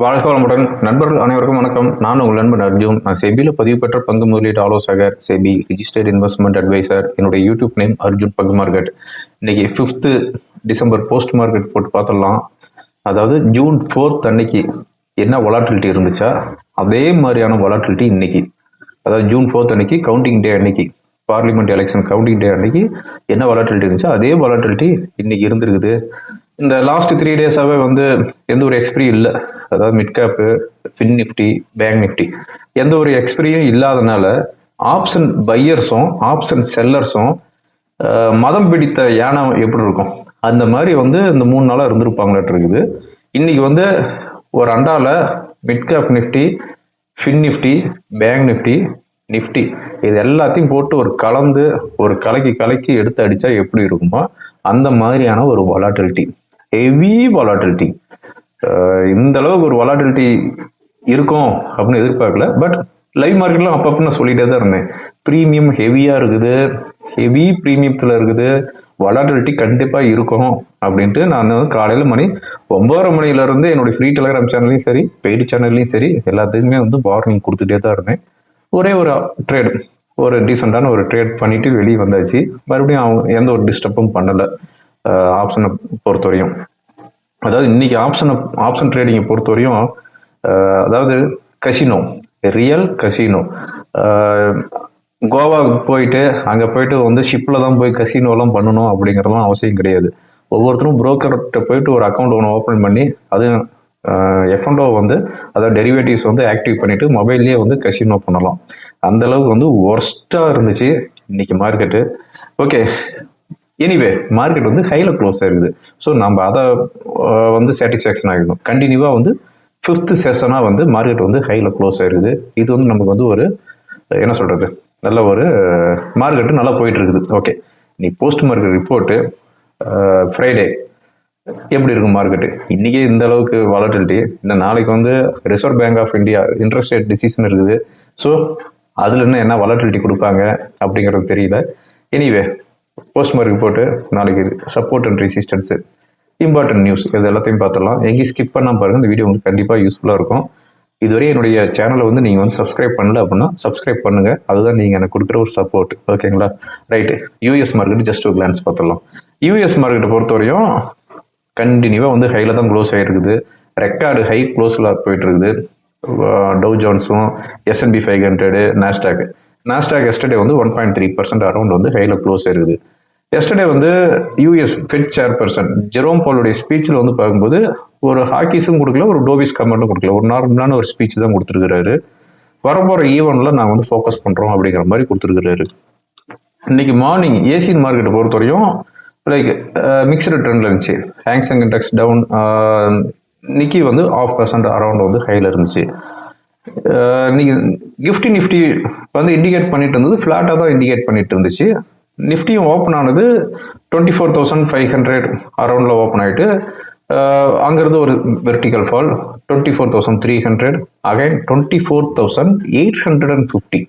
வாழ்க வளமுடன். நண்பர்கள் அனைவருக்கும் வணக்கம். நான் உங்கள் நண்பன் அர்ஜுன். நான் செபியில் பதிவு பெற்ற பங்கு முதலீட்டு ஆலோசகர் செபி ரிஜிஸ்டர்ட் இன்வெஸ்ட்மெண்ட் அட்வைசர் என்னுடைய யூடியூப் நேம் அர்ஜுன் பங்கு மார்க்கெட் இன்னைக்கு ஃபிஃப்த்து டிசம்பர் போஸ்ட் மார்க்கெட் போட்டு பார்த்துடலாம். அதாவது ஜூன் ஃபோர்த் அன்னைக்கு என்ன வொலாட்டிலிட்டி இருந்துச்சா அதே மாதிரியான வொலாட்டிலிட்டி இன்னைக்கு. அதாவது ஜூன் ஃபோர்த் அன்னைக்கு கவுண்டிங் டே அன்னைக்கு பார்லிமெண்ட் எலெக்ஷன் கவுண்டிங் டே அன்னைக்கு என்ன வொலாட்டிலிட்டி இருந்துச்சோ அதே வொலாட்டிலிட்டி இன்னைக்கு இருந்திருக்குது. இந்த லாஸ்ட் த்ரீ டேஸாகவே வந்து எந்த ஒரு எக்ஸ்பிரி இல்லை. அதாவது midcap fin Nifty bank Nifty எந்த ஒரு எக்ஸ்பீரியும் இல்லாதனால ஆப்ஷன் பையர்ஸும் ஆப்ஷன் செல்லர்ஸும் மதம் பிடித்த யானை எப்படி இருக்கும்? அந்த மாதிரி வந்து இந்த மூணு நாளாக இருந்திருப்பாங்களாட்டு இருக்குது. இன்னைக்கு வந்து ஒரு அண்டாவில் midcap Nifty fin Nifty bank Nifty Nifty இது எல்லாத்தையும் போட்டு ஒரு கலந்து ஒரு கலக்கி கலக்கி எடுத்து அடித்தா எப்படி இருக்குமோ அந்த மாதிரியான ஒரு வாலாட்டிலிட்டி ஹெவி வாலாட்டிலிட்டி இந்த அளவுக்கு ஒரு வொலாட்டிலிட்டி இருக்கும் அப்படின்னு எதிர்பார்க்கல. பட் லைவ் மார்க்கெட்லாம் அப்பப்போ நான் சொல்லிட்டே தான் இருந்தேன். ப்ரீமியம் ஹெவியாக இருக்குது ஹெவி ப்ரீமியத்தில் இருக்குது வொலாட்டிலிட்டி கண்டிப்பாக இருக்கும் அப்படின்ட்டு நான் வந்து காலையில் மணி ஒன்பதரை மணிலேருந்து என்னுடைய ஃப்ரீ டெலிகிராம் சேனல்லையும் சரி பெய்டு சேனல்லையும் சரி எல்லாத்துக்குமே வந்து வார்னிங் கொடுத்துட்டே தான் இருந்தேன். ஒரே ஒரு ட்ரேடு ஒரு டீசெண்டான ஒரு ட்ரேட் பண்ணிட்டு வெளியே வந்தாச்சு. மறுபடியும் அவங்க எந்த ஒரு டிஸ்டர்பும் பண்ணலை. ஆப்ஷனை பொறுத்தவரையும். அதாவது இன்னைக்கு ஆப்ஷனை ஆப்ஷன் ட்ரேடிங்கை பொறுத்த வரையும் அதாவது கசினோ ரியல் கசினோ கோவாவுக்கு போயிட்டு அங்கே போயிட்டு வந்து ஷிப்பில் தான் போய் கசினோலாம் பண்ணணும் அப்படிங்கிறதுலாம் அவசியம் கிடையாது. ஒவ்வொருத்தரும் புரோக்கர்கிட்ட போயிட்டு ஒரு அக்கௌண்ட் ஒன்று ஓப்பன் பண்ணி அது எஃப்என்டோ வந்து அதாவது டெரிவேட்டிவ்ஸ் வந்து ஆக்டிவ் பண்ணிவிட்டு மொபைல்லேயே வந்து கசினோ பண்ணலாம். அந்த அளவுக்கு வந்து ஒர்ஸ்ட்டாக இருந்துச்சு இன்றைக்கி மார்க்கெட்டு ஓகே எனிவே மார்க்கெட் வந்து ஹையில் க்ளோஸ் ஆயிருக்குது ஸோ நம்ம அதை வந்து சாட்டிஸ்ஃபேக்ஷன் ஆகிடும் கண்டினியூவாக வந்து ஃபிஃப்த்து செஷனாக வந்து மார்க்கெட் வந்து ஹையில் க்ளோஸ் ஆயிருக்குது இது வந்து நமக்கு வந்து ஒரு என்ன சொல்கிறது நல்ல ஒரு மார்க்கெட்டு நல்லா போயிட்டுருக்குது. ஓகே நீ போஸ்ட் மார்க்கெட் ரிப்போர்ட்டு ஃப்ரைடே எப்படி இருக்கும் மார்க்கெட்டு இன்றைக்கே இந்த அளவுக்கு வாலட்டிலிட்டி இந்த நாளைக்கு வந்து Reserve Bank of India interest rate decision இருக்குது. ஸோ அதில் என்ன என்ன வாலட்டிலிட்டி கொடுப்பாங்க அப்படிங்கிறது தெரியல. எனிவே போஸ்ட் மார்க் போட்டு நாளைக்கு support and resistance important news இது எல்லாத்தையும் பார்த்துடலாம். எங்கேயும் ஸ்கிப் பண்ணால் பாருங்கள் இந்த வீடியோ உங்களுக்கு கண்டிப்பாக யூஸ்ஃபுல்லாக இருக்கும். இதுவரை என்னுடைய சேனலை வந்து நீங்கள் வந்து சப்ஸ்கிரைப் பண்ணல அப்படின்னா சப்ஸ்கிரைப் பண்ணுங்கள் அதுதான் நீங்கள் எனக்கு கொடுக்குற ஒரு சப்போர்ட் ஓகேங்களா ரைட்டு யூஎஸ் மார்க்கெட் ஜஸ்ட் ஒரு கிளான்ஸ் பார்த்துடலாம். யூஎஸ் மார்க்கெட்டை பொறுத்தவரையும் கண்டினியூவாக வந்து ஹையில் தான் க்ளோஸ் ஆகிருக்குது ரெக்கார்டு ஹை க்ளோஸில் போயிட்டு இருக்குது. Dow ஜோன்ஸும் S and P five hundred Nasdaq Nasdaq yesterday வந்து one point three percent around வந்து ஹையில் க்ளோஸ் ஆயிருக்குது. எஸ்டர்டே வந்து யூஎஸ் ஃபெட் சேர்பர்சன் ஜெரோம் பாலுடைய ஸ்பீச்சில் வந்து பார்க்கும்போது ஒரு ஹாக்கிஸும் கொடுக்கல ஒரு டோபிஸ் கமெண்ட்டும் கொடுக்கல. ஒரு நார்மலான ஒரு ஸ்பீச் தான் கொடுத்துருக்கிறாரு. வரப்போகிற ஈவெண்ட்டில் e நாங்கள் வந்து ஃபோக்கஸ் பண்ணுறோம் அப்படிங்கிற மாதிரி கொடுத்துருக்கிறாரு. இன்னைக்கு மார்னிங் ஏசியன் மார்க்கெட்டை பொறுத்தவரையும் லைக் மிக்சடு ட்ரெண்டில் இருந்துச்சு. ஹேங்ஸங் இண்டெக்ஸ் டவுன் நிக்கி வந்து ஆஃப் பர்சன்ட் அரௌண்ட் வந்து ஹையில் இருந்துச்சு. இன்னைக்கு கிஃப்டி நிஃப்டி வந்து இண்டிகேட் பண்ணிட்டு இருந்தது. ஃப்ளாட்டாக தான் இண்டிகேட் பண்ணிட்டு இருந்துச்சு. நிஃப்டியும் ஓப்பன் ஆனது twenty four thousand five hundred அரௌண்டில் open ஆகிட்டு அங்கேருந்து ஒரு vertical fall twenty four thousand three hundred again twenty four thousand eight hundred and fifty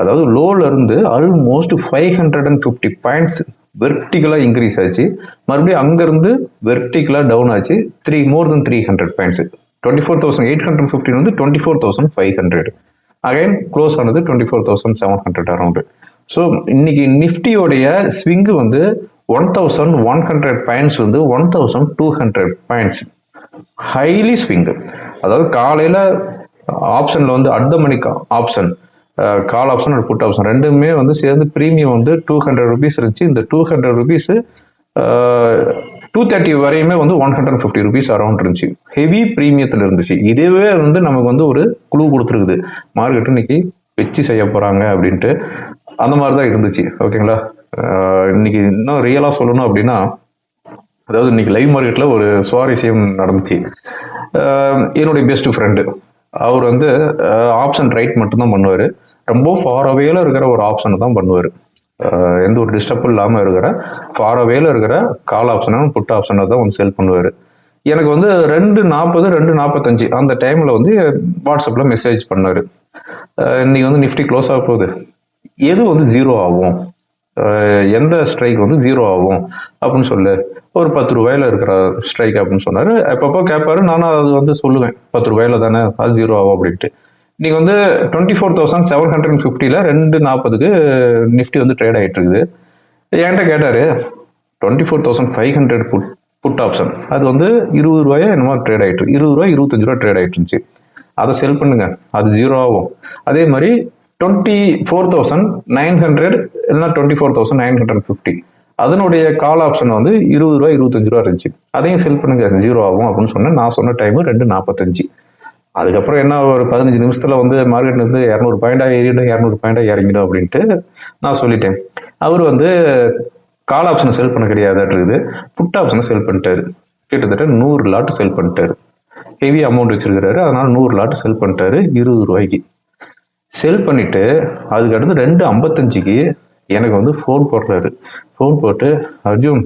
அதாவது லோலேருந்து almost five hundred and fifty points வெர்டிகலாக increase ஆச்சு. மறுபடியும் அங்கேருந்து வெர்டிக்கலாக டவுன் ஆச்சு. Three more than three hundred points twenty four thousand eight hundred fifteen வந்து twenty four thousand five hundred again close ஆனது twenty four thousand seven hundred around so இன்னைக்கு நிஃப்டியோடைய swing வந்து one thousand one hundred points வந்து one thousand two hundred points highly swing அதாவது காலையில் ஆப்ஷனில் வந்து அர்த்த மணிக்கு option call option and put option ரெண்டுமே வந்து சேர்ந்து ப்ரீமியம் வந்து டூ ஹண்ட்ரட் ருபீஸ் இருந்துச்சு. இந்த two hundred rupees two thirty வரையுமே வந்து one hundred fifty rupees around இருந்துச்சு. ஹெவி ப்ரீமியத்தில் இருந்துச்சு. இதுவே வந்து நமக்கு வந்து ஒரு குழு கொடுத்துருக்குது. மார்க்கெட் இன்னைக்கு வச்சு செய்ய போகிறாங்க அப்படின்ட்டு. அந்த மாதிரி தான் இருந்துச்சு ஓகேங்களா இன்னைக்கு இன்னும் ரியலாக சொல்லணும் அப்படின்னா அதாவது இன்னைக்கு லைவ் மார்க்கெட்டில் ஒரு சுவாரஸ்யம் நடந்துச்சு. என்னுடைய பெஸ்ட் ஃப்ரெண்டு அவர் வந்து ஆப்ஷன் ரைட் மட்டும்தான் பண்ணுவார். ரொம்ப ஃபார் அவேல இருக்கிற ஒரு ஆப்ஷனை தான் பண்ணுவார். எந்த ஒரு டிஸ்டர்பும் இல்லாமல் இருக்கிற ஃபார் அவேல இருக்கிற கால் ஆப்ஷனும் புட் ஆப்ஷனை தான் வந்து செல் பண்ணுவார். எனக்கு வந்து ரெண்டு நாற்பது ரெண்டு நாற்பத்தஞ்சு அந்த டைமில் வந்து வாட்ஸ்அப்பில் மெசேஜ் பண்ணார். இன்னைக்கு வந்து நிஃப்டி க்ளோஸ் ஆக போகுது. எது வந்து ஜீரோ ஆகும்? எந்த ஸ்ட்ரைக் வந்து ஜீரோ ஆகும்? அப்படின்னு சொல்லு. ஒரு பத்து ரூபாயில இருக்கிற ஸ்ட்ரைக் அப்படின்னு சொன்னார். அப்பப்போ கேட்பாரு நானும் அது வந்து சொல்லுவேன். பத்து ரூபாயில தானே அது ஜீரோ ஆகும் அப்படின்ட்டு. இன்னைக்கு வந்து twenty four thousand seven hundred ஃபிஃப்டியில் ரெண்டு நாற்பதுக்கு நிஃப்டி வந்து ட்ரேட் ஆகிட்டு இருக்குது என்கிட்ட கேட்டார் twenty four thousand five hundred put put option அது வந்து இருபது ரூபாயோ என்னமோ ட்ரேட் ஆகிட்டு இருபது ரூபாய் இருபத்தஞ்சு ரூபா ட்ரேட் ஆகிட்டு இருந்துச்சு அதை செல் பண்ணுங்க அது ஜீரோ ஆகும். அதே மாதிரி twenty four thousand nine hundred இல்லைன்னா twenty four thousand nine hundred fifty அதனுடைய கால் ஆப்ஷன் வந்து இருபது ரூபா இருபத்தஞ்சு ரூபா இருந்துச்சு. அதையும் செல் பண்ணுங்க ஜீரோ ஆகும் அப்படின்னு சொன்னேன். நான் சொன்ன டைம் ரெண்டு நாற்பத்தஞ்சு அதுக்கப்புறம் என்ன ஒரு பதினஞ்சு நிமிஷத்தில் வந்து மார்க்கெட் வந்து இரநூறு பாயிண்டாக ஏறிடும் இரநூறு பாயிண்டாக இறங்கிடும் அப்படின்ட்டு நான் சொல்லிட்டேன். அவர் வந்து கால் ஆப்ஷனை செல் பண்ண கிடையாதுன்றது புட் ஆப்ஷனை செல் பண்ணிட்டாரு. கிட்டத்தட்ட நூறு லாட் செல் பண்ணிட்டாரு. ஹெவி அமௌண்ட் வச்சிருக்கிறாரு. அதனால நூறு லாட் செல் பண்ணிட்டாரு. இருபது ரூபாய்க்கு. செல் பண்ணிட்டு அதுக்கு அடுத்து ரெண்டு ஐம்பத்தஞ்சுக்கு எனக்கு வந்து ஃபோன் போடுறாரு. ஃபோன் போட்டு அர்ஜுன்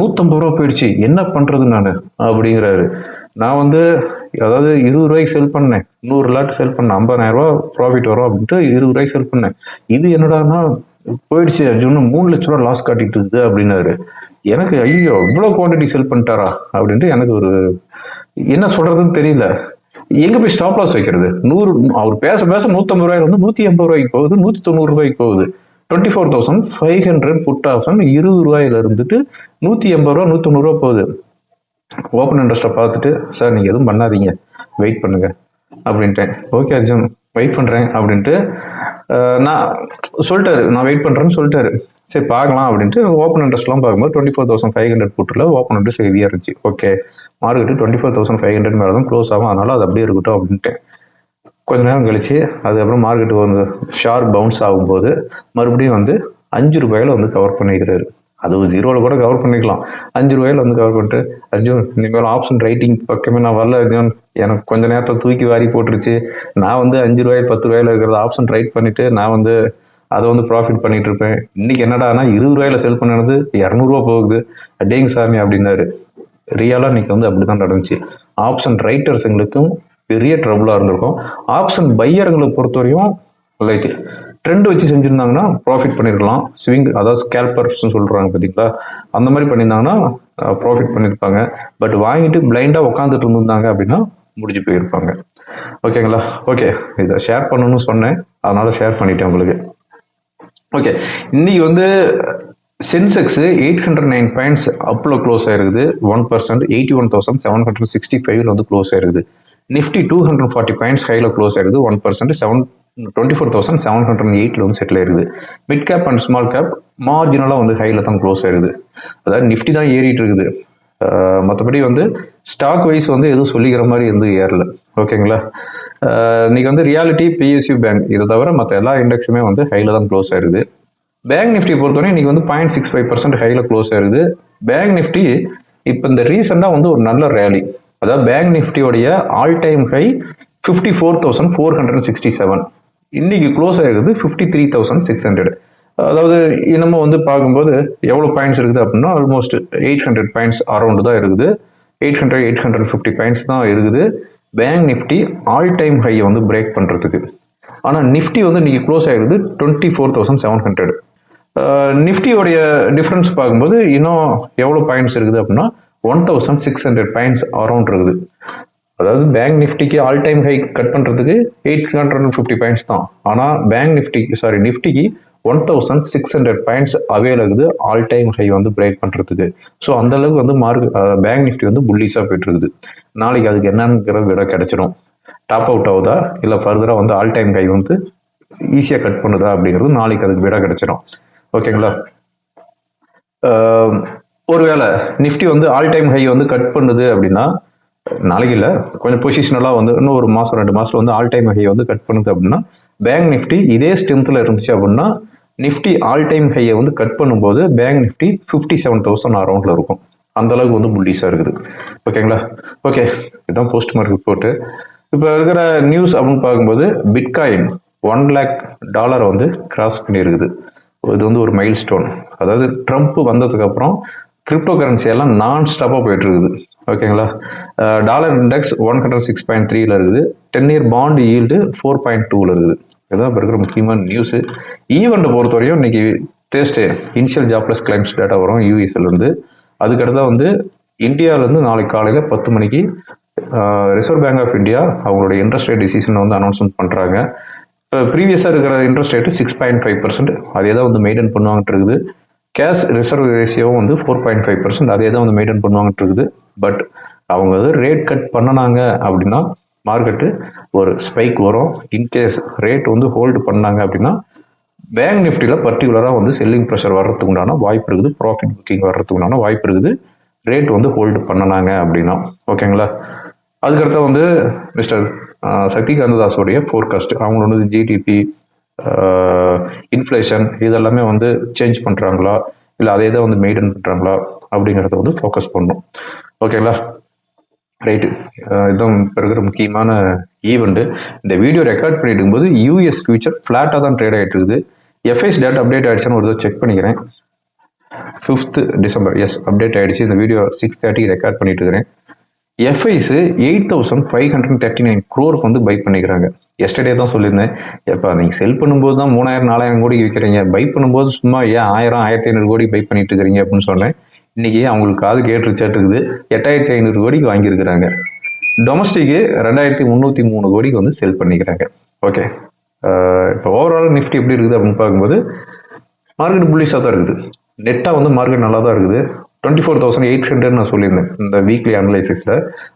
நூற்றம்பது ரூபா போயிடுச்சு. என்ன பண்ணுறது நான்? அப்படிங்கிறாரு. நான் வந்து அதாவது இருபது ரூபாய்க்கு செல் பண்ணேன். நூறு லாட் செல் பண்ணேன். ஐம்பதாயிரம் ரூபா ப்ராஃபிட் வரும் அப்படின்ட்டு இருபது ரூபாய்க்கு செல் பண்ணேன். இது என்னடான்னா போயிடுச்சு. அர்ஜுன் மூணு லட்ச ரூபா லாஸ் காட்டிட்டு இருக்குது அப்படின்னாரு. எனக்கு ஐயோ இவ்வளோ குவான்டிட்டி செல் பண்ணிட்டாரா? அப்படின்ட்டு எனக்கு ஒரு என்ன சொல்றதுன்னு தெரியல. எங்க போய் ஸ்டாப் லாஸ் வைக்கிறது? நூறு அவர் பேச பேச நூத்தம்பது ரூபாயில வந்து நூத்தி எண்பது ரூபாய்க்கு போகுது நூத்தி தொண்ணூறு ரூபாய்க்கு போகுது. Twenty four thousand five hundred put option இருபது ரூபாயில இருந்துட்டு நூத்தி எண்பது ரூபா நூத்தி ரூபா போகுது. ஓப்பன் இன்ட்ரெஸ்ட்டை பார்த்துட்டு சார் நீங்கள் எதுவும் பண்ணாதீங்க. வெயிட் பண்ணுங்க. அப்படின்ட்டேன். ஓகே அர்ஜுன். வெயிட் பண்ணுறேன் அப்படின்ட்டு நான் சொல்லிட்டாரு. நான் வெயிட் பண்ணுறேன்னு சொல்லிட்டாரு. சரி பார்க்கலாம். அப்படின்ட்டு ஓப்பன் இன்ட்ரெஸ்ட்லாம் பார்க்கும்போது twenty four thousand five hundred போட்டுல open interest ஹெவியாக இருந்துச்சு. Okay market twenty four thousand five hundred மேலே தான் க்ளோஸ் ஆகும். அதனால் அது அப்படியே இருக்கட்டும் அப்படின்ட்டு கொஞ்ச நேரம் கழிச்சு அதுக்கப்புறம் மார்க்கெட் வந்து ஷார்ப் பவுன்ஸ் ஆகும்போது மறுபடியும் வந்து அஞ்சு ரூபாயில வந்து கவர் பண்ணிக்கிறாரு. அதுவும் ஜீரோவில் கூட கவர் பண்ணிக்கலாம். அஞ்சு ரூபாயில வந்து கவர் பண்ணிட்டு அர்ஜுன் இனிமேல் ஆப்ஷன் ரைட்டிங் பக்கமே நான் வரல அர்ஜுன். எனக்கு கொஞ்சம் நேரத்தில் தூக்கி வாரி போட்டுருச்சு. நான் வந்து அஞ்சு ரூபாய் பத்து ரூபாயில இருக்கிறத ஆப்ஷன் ரைட் பண்ணிவிட்டு நான் வந்து அதை வந்து ப்ராஃபிட் பண்ணிட்டு இருப்பேன். இன்னைக்கு என்னடானா இருபது ரூபாயில செல் பண்ணது இரநூறுவா போகுது. அடேங்க சாமி அப்படின்னாரு. ரியலாக இன்னைக்கு வந்து அப்படி தான் நடந்துச்சு. ஆப்ஷன் ரைட்டர்ஸுங்களுக்கும் பெரிய ட்ரபுளாக இருந்திருக்கும். ஆப்ஷன் பையருங்களை பொறுத்தவரையும் லைக் ட்ரெண்ட் வச்சு செஞ்சுருந்தாங்கன்னா ப்ராஃபிட் பண்ணியிருக்கலாம் ஸ்விங் அதாவது ஸ்கேல்பர்ஸ்னு சொல்கிறாங்க பார்த்தீங்களா அந்த மாதிரி பண்ணியிருந்தாங்கன்னா ப்ராஃபிட் பண்ணியிருப்பாங்க பட் வாங்கிட்டு பிளைண்டாக உட்காந்துட்டு இருந்திருந்தாங்க அப்படின்னா முடிஞ்சு போயிருப்பாங்க. ஓகேங்களா ஓகே இதை ஷேர் பண்ணணும்னு சொன்னேன். அதனால் ஷேர் பண்ணிட்டேன் உங்களுக்கு. ஓகே இன்னைக்கு வந்து Sensex eight hundred nine points அப்பில் க்ளோஸ் ஆயிருக்குது. One percent eighty one thousand seven hundred sixty ஃபைவ்ல வந்து க்ளோஸ் ஆயிருக்குது. Nifty two hundred forty points ஹைல close ஆயிருக்குது. One percent seven twenty four thousand seven hundred எயிட்டில் வந்து செட்டில் ஆயிருது. Mid cap and small cap மார்ஜினலாக வந்து ஹையில் தான் க்ளோஸ் ஆயிருது. அதாவது நிஃப்டி தான் ஏறிட்டு இருக்குது. மற்றபடி வந்து ஸ்டாக் வைஸ் வந்து எதுவும் சொல்லிக்கிற மாதிரி எந்த ஏறல. ஓகேங்களா இன்னைக்கு வந்து ரியாலிட்டி பிஎஸ்யூ பேங்க் இதை தவிர மற்ற எல்லா இண்டெக்ஸுமே வந்து ஹையில் தான் க்ளோஸ் ஆயிருது. பேங்க் நிஃப்டி பொறுத்தவரை இன்னைக்கு வந்து பாயிண்ட் சிக்ஸ் ஃபைவ் பர்சன்ட் ஹையில் க்ளோஸ் ஆயிருது. பேங்க் நிஃப்டி இப்போ இந்த ரீசெண்டாக வந்து ஒரு நல்ல ரேலி அதாவது bank நிஃப்டியோடைய all time high fifty four thousand four hundred sixty seven இன்னைக்கு க்ளோஸ் ஆகிருக்குது fifty three thousand six hundred அதாவது இனமும் வந்து பார்க்கும்போது எவ்வளோ பாயிண்ட்ஸ் இருக்குது அப்படின்னா almost eight hundred points around தான் இருக்குது. Eight hundred eight hundred fifty points தான் இருக்குது. பேங்க் நிஃப்டி ஆல் டைம் ஹையை வந்து பிரேக் பண்ணுறதுக்கு ஆனால் நிஃப்டி வந்து இன்னைக்கு க்ளோஸ் ஆகிருக்குது twenty four thousand seven hundred நிஃப்டியோடைய difference பார்க்கும்போது இன்னும் எவ்வளோ பாயிண்ட்ஸ் இருக்குது அப்படின்னா one thousand six hundred points around இருக்குது. அதாவது பேங்க் நிஃப்டிக்கு ஆல் டைம் ஹை கட் பண்ணுறதுக்கு eight hundred and fifty points தான். ஆனால் பேங்க் நிஃப்டிக்கு sorry நிஃப்டிக்கு one thousand six hundred points avail இருக்குது ஆல் டைம் ஹை வந்து பிரேக் பண்ணுறதுக்கு ஸோ அந்த அளவுக்கு வந்து மார்க் பேங்க் நிஃப்டி வந்து புல்லிஸாக போயிட்டு இருக்குது நாளைக்கு அதுக்கு என்னங்கிற விட கிடைச்சிடும் டாப் அவுட் ஆகுதா? இல்லை ஃபர்தராக வந்து ஆல் டைம் ஹை வந்து ஈஸியாக கட் பண்ணுதா அப்படிங்கிறது நாளைக்கு அதுக்கு விட கிடைச்சிடும் ஓகேங்களா? ஒருவேளை நிஃப்டி வந்து ஆல் டைம் ஹை வந்து கட் பண்ணுது அப்படின்னா நாளைக்கு இல்லை கொஞ்சம் பொசிஷனலாக வந்து இன்னும் ஒரு மாதம் ரெண்டு மாதத்தில் வந்து ஆல் டைம் ஹையை வந்து கட் பண்ணுது அப்படின்னா பேங்க் நிஃப்டி இதே ஸ்ட்ரென்த்தில் இருந்துச்சு அப்படின்னா நிஃப்டி ஆல் டைம் ஹையை வந்து கட் பண்ணும்போது bank Nifty fifty seven thousand அரௌண்டில் இருக்கும். அந்த அளவுக்கு வந்து புல்லிஸாக இருக்குது. ஓகேங்களா ஓகே இதுதான் போஸ்ட் மார்க் ரிப்போர்ட்டு இப்போ இருக்கிற நியூஸ் அப்படின்னு பார்க்கும்போது பிட்காயின் ஒன் லேக் டாலரை வந்து கிராஸ் பண்ணியிருக்குது. இது வந்து ஒரு மைல் ஸ்டோன் அதாவது ட்ரம்ப் வந்ததுக்கப்புறம் கிரிப்டோ கரன்சி எல்லாம் நான் ஸ்டாப்பாக போயிட்டு இருக்குது. ஓகேங்களா? Dollar index one hundred six point த்ரீல இருக்குது. Ten year bond yield four point டூவில் இருக்குது. இதுதான் இப்போ இருக்கிற முக்கியமான நியூஸு ஈவெண்ட்டை பொறுத்தவரையும் இன்னைக்கு Thursday initial jobless claims data வரும் யூஎஸ்லேருந்து அதுக்கடுத்தா வந்து இந்தியாவிலேருந்து நாளைக்கு காலையில் பத்து மணிக்கு ரிசர்வ் பேங்க் ஆஃப் இந்தியா அவங்களுடைய இன்ட்ரெஸ்ட் ரேட் டிசிஷன் வந்து அனௌன்ஸ்மெண்ட் பண்ணுறாங்க இப்போ ப்ரீவியஸாக இருக்கிற interest rate six point five percent அதே தான் வந்து மெயின்டைன் பண்ணுவாங்கட்டு இருக்குது. கேஷ் ரிசர்வ் ரேஷியோவும் வந்து ஃபோர் பாயிண்ட் ஃபைவ் பர்சன்ட் அதே தான் வந்து மெயின்டைன் பண்ணுவாங்கட்டு இருக்குது. பட் அவங்க வந்து ரேட் கட் பண்ணனாங்க அப்படின்னா மார்க்கெட்டு ஒரு ஸ்பைக் வரும். இன்கேஸ் ரேட் வந்து ஹோல்டு பண்ணாங்க அப்படின்னா பேங்க் நிஃப்டியில் பர்டிகுலராக வந்து செல்லிங் ப்ரெஷர் வர்றதுக்கு உண்டான வாய்ப்பு இருக்குது. ப்ராஃபிட் புக்கிங் வர்றதுக்கு உண்டான வாய்ப்பு இருக்குது. ரேட் வந்து ஹோல்டு பண்ணனாங்க அப்படின்னா. ஓகேங்களா அதுக்கடுத்த வந்து மிஸ்டர் சக்திகாந்த தாஸோடைய ஃபோர்காஸ்ட் அவங்களோட வந்து ஜிடிபி இன்ஃப்ளேஷன் இதெல்லாமே வந்து சேஞ்ச் பண்ணுறாங்களா இல்லை அதே தான் வந்து மெயின்டைன் பண்ணுறாங்களா அப்படிங்கிறத வந்து ஃபோக்கஸ் பண்ணணும் ஓகேங்களா? ரைட்டு இதுதான் இப்போ இருக்கிற முக்கியமான ஈவெண்ட்டு இந்த வீடியோ ரெக்கார்ட் பண்ணிட்டு இருக்கும்போது யூஎஸ் ஃபியூச்சர் ஃப்ளாட்டாக தான் ட்ரேட் ஆகிட்டு இருக்குது. எஃப்ஐஸ் டேட் அப்டேட் ஆகிடுச்சான்னு ஒரு செக் பண்ணிக்கிறேன். ஃபிஃப்த் டிசம்பர் எஸ் அப்டேட் ஆகிடுச்சு இந்த வீடியோ சிக்ஸ் தேர்ட்டி ரெக்கார்ட் பண்ணிட்டு இருக்கிறேன். FIIs eight thousand five hundred thirty nine க்ரோருக்கு வந்து பை பண்ணிக்கிறாங்க. எஸ்டர்டே தான் சொல்லியிருந்தேன். எப்போ நீங்கள் செல் பண்ணும்போது தான் மூணாயிரம் நாலாயிரம் கோடி விற்கிறீங்க பை பண்ணும்போது சும்மா ஏன் ஆயிரம் ஆயிரத்தி ஐநூறு கோடி பை பண்ணிட்டு இருக்கிறீங்க அப்படின்னு சொன்னேன். இன்னைக்கு அவங்களுக்கு காது கேட்டுருச்சாட்டு இருக்குது எட்டாயிரத்தி ஐநூறு கோடிக்கு வாங்கியிருக்கிறாங்க. டொமஸ்டிக்கு ரெண்டாயிரத்தி முந்நூற்றி மூணு கோடிக்கு வந்து செல் பண்ணிக்கிறாங்க. ஓகே இப்போ ஓவரால் நிஃப்டி எப்படி இருக்குது அப்படின்னு பார்க்கும்போது மார்க்கெட் புள்ளிஷாக தான் இருக்குது. நெட்டாக வந்து மார்க்கெட் நல்லா தான் இருக்குது. Twenty four thousand eight hundred நான் சொல்லியிருந்தேன். இந்த வீக்லி அனலைசிஸில்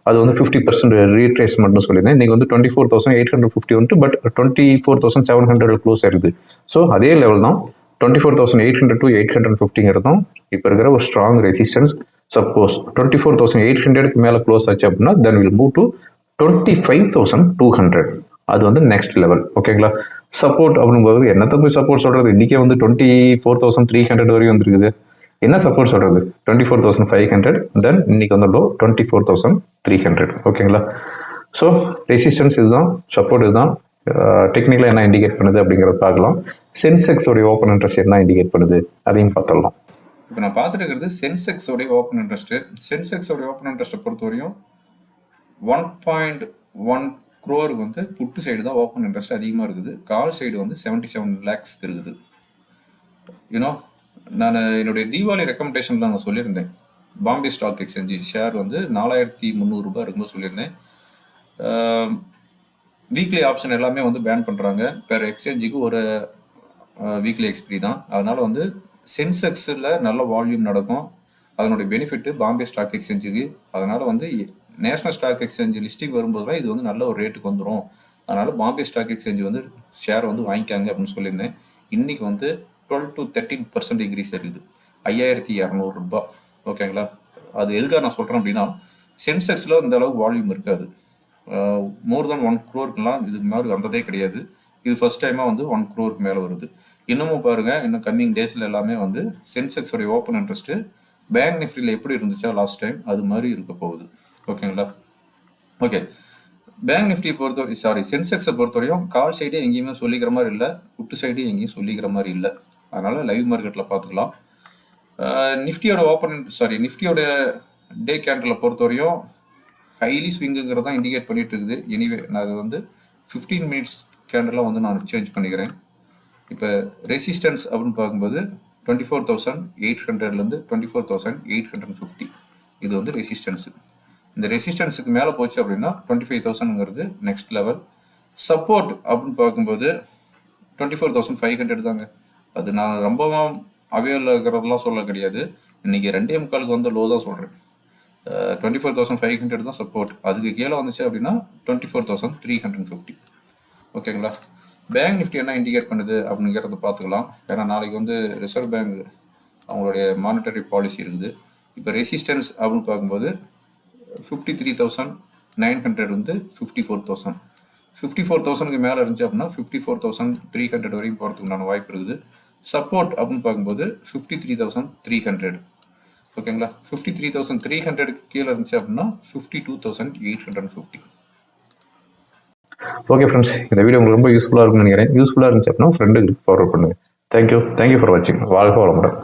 அது வந்து ஃபிஃப்டி பர்சன்ட் ரீட்ரேஸ்மெண்ட்னு சொல்லியிருந்தேன். இன்றைக்கி வந்து twenty four thousand eight hundred fifty வந்துட்டு but twenty four thousand seven hundred close இருக்குது ஸோ அதே லெவல் தான் twenty four thousand eight hundred to eight hundred ஃபிஃப்டிங்கிறதும் இப்போ இருக்கிற ஒரு strong resistance suppose twenty four thousand eight ஹண்ட்ரடுக்கு மேலே க்ளோஸ் ஆச்சு அப்படின்னா then will move to twenty five thousand two hundred அது வந்து நெக்ஸ்ட் லெவல் ஓகேங்களா சப்போர்ட் அப்படிங்கும்போது என்னத்தை போய் சப்போர்ட் சொல்கிறது இன்றைக்கே வந்து twenty four thousand three hundred வரையும் வந்துருக்குது. என்ன சப்போர்ட் சொல்கிறது twenty four thousand five hundred then இன்னைக்கு வந்து low twenty four thousand three hundred ஓகேங்களா ஸோ ரெசிஸ்டன்ஸ் இதுதான் சப்போர்ட் இதுதான். டெக்னிக்கலாக என்ன இண்டிகேட் பண்ணுது அப்படிங்கிறத பார்க்கலாம். சென்செக்ஸோடைய ஓப்பன் இன்ட்ரெஸ்ட் என்ன இண்டிகேட் பண்ணுது அதையும் பார்த்துடலாம். இப்போ நான் பார்த்துட்டு இருக்கிறது சென்செக்ஸோடைய ஓப்பன் இன்ட்ரெஸ்ட்டு சென்செக்ஸோடைய ஓப்பன் இன்ட்ரெஸ்ட்டை பொறுத்தவரையும் ஒன் பாயிண்ட் ஒன் குரோருக்கு வந்து புட்டு சைடு தான் ஓப்பன் இன்ட்ரெஸ்ட் அதிகமாக இருக்குது. கால் சைடு வந்து செவன்ட்டி செவன் லேக்ஸ் இருக்குது. யூனோ நான் என்னுடைய தீபாவளி ரெக்கமெண்டேஷனில் நான் சொல்லியிருந்தேன். பாம்பே ஸ்டாக் எக்ஸ்சேஞ்சு ஷேர் வந்து நாலாயிரத்தி முந்நூறுரூபா இருக்கும்போது சொல்லியிருந்தேன். வீக்லி ஆப்ஷன் எல்லாமே வந்து பேன் பண்ணுறாங்க பெர் எக்ஸ்சேஞ்சுக்கு ஒரு வீக்லி எக்ஸ்பிரி தான். அதனால் வந்து சென்செக்ஸில் நல்ல வால்யூம் நடக்கும். அதனுடைய பெனிஃபிட்டு பாம்பே ஸ்டாக் எக்ஸ்சேஞ்சுக்கு அதனால் வந்து நேஷனல் ஸ்டாக் எக்ஸ்சேஞ்ச் லிஸ்டிங் வரும்போது தான் இது வந்து நல்ல ஒரு ரேட்டுக்கு வந்துடும் அதனால் பாம்பே ஸ்டாக் எக்ஸ்சேஞ்ச் வந்து ஷேர் வந்து வாங்கிக்காங்க அப்படின்னு சொல்லியிருந்தேன். இன்றைக்கி வந்து twelve to thirteen percent increase இருக்குது. ஐயாயிரத்தி இரநூறுபா ஓகேங்களா அது எதுக்காக நான் சொல்கிறேன் அப்படின்னா சென்செக்ஸில் இந்த அளவுக்கு வால்யூம் இருக்காது. மோர் தென் ஒன் க்ரோருக்குலாம் இதுக்கு மாதிரி வந்ததே கிடையாது. இது ஃபர்ஸ்ட் டைமாக வந்து ஒன் க்ரோருக்கு மேலே வருது. இன்னமும் பாருங்கள் இன்னும் கம்மிங் டேஸில் எல்லாமே வந்து சென்செக்ஸோடைய ஓப்பன் இன்ட்ரெஸ்ட்டு பேங்க் நிஃப்டியில் எப்படி இருந்துச்சா லாஸ்ட் டைம் அது மாதிரி இருக்க போகுது. ஓகேங்களா ஓகே பேங்க் நிஃப்டி பொறுத்த சாரி சென்செக்ஸை பொறுத்தவரையும் கால் சைடே எங்கேயுமே சொல்லிக்கிற மாதிரி இல்லை புட்டு சைடே எங்கேயும் சொல்லிக்கிற மாதிரி இல்லை. அதனால் லைவ் மார்க்கெட்டில் பார்த்துக்கலாம். நிஃப்டியோட ஓப்பன் சாரி நிஃப்டியோட டே கேண்டில் பொறுத்தவரையும் ஹைலி ஸ்விங்குங்கிறத தான் இண்டிகேட் பண்ணிட்டு இருக்குது எனிவே நான் அது வந்து ஃபிஃப்டீன் மினிட்ஸ் கேண்டலாக வந்து நான் சேஞ்ச் பண்ணிக்கிறேன். இப்போ ரெசிஸ்டன்ஸ் அப்படின்னு பார்க்கும்போது டுவெண்ட்டி ஃபோர் தௌசண்ட் எயிட் ஹண்ட்ரட்லேருந்து twenty four thousand eight hundred fifty இது வந்து ரெசிஸ்டன்ஸு இந்த ரெசிஸ்டன்ஸுக்கு மேலே போச்சு அப்படின்னா டுவெண்ட்டி ஃபைவ் தௌசண்ட்ங்கிறது நெக்ஸ்ட் லெவல் சப்போர்ட் அப்படின்னு பார்க்கும்போது twenty four thousand five hundred தாங்க. அது நான் ரொம்பவும் அவையில் இருக்கிறதெல்லாம் சொல்ல கிடையாது. இன்றைக்கி ரெண்டே முக்காலுக்கு வந்து லோ தான் சொல்கிறேன் twenty four thousand five hundred தான் சப்போர்ட் அதுக்கு கீழே வந்துச்சு அப்படின்னா twenty four thousand three hundred fifty ஓகேங்களா பேங்க் நிஃப்டி என்ன இண்டிகேட் பண்ணுது அப்படிங்கிறத பார்த்துக்கலாம். ஏன்னா நாளைக்கு வந்து ரிசர்வ் பேங்க் அவங்களுடைய மானிட்டரி பாலிசி இருக்குது. இப்போ ரெசிஸ்டன்ஸ் அப்படின்னு பார்க்கும்போது fifty three thousand nine hundred வந்து fifty four thousand fifty four தௌசண்ட்க்கு மேலே இருந்துச்சு அப்படின்னா fifty four thousand three hundred வரைக்கும் போகிறதுக்குண்டான வாய்ப்பு இருக்குது. சப்போர்ட் அப்படின்னு பார்க்கும்போது fifty three thousand three hundred ஓகேங்களா? ஃபிஃப்டி த்ரீ தௌசண்ட் த்ரீ ஹண்ட்ரடுக்கு கீழே இருந்துச்சு அப்படின்னா fifty two thousand eight hundred fifty okay friends இந்த வீடியோ உங்களுக்கு ரொம்ப யூஸ்ஃபுல்லாக இருக்கும்னு நினைக்கிறேன். யூஸ்ஃபுல்லாக இருந்துச்சு அப்படின்னா ஃப்ரெண்டுக்கு ஃபார்வர்ட் பண்ணுங்கள் தேங்க்யூ தேங்க்யூ ஃபார் வாட்சிங் வாழ்க்கை வளமுடன்.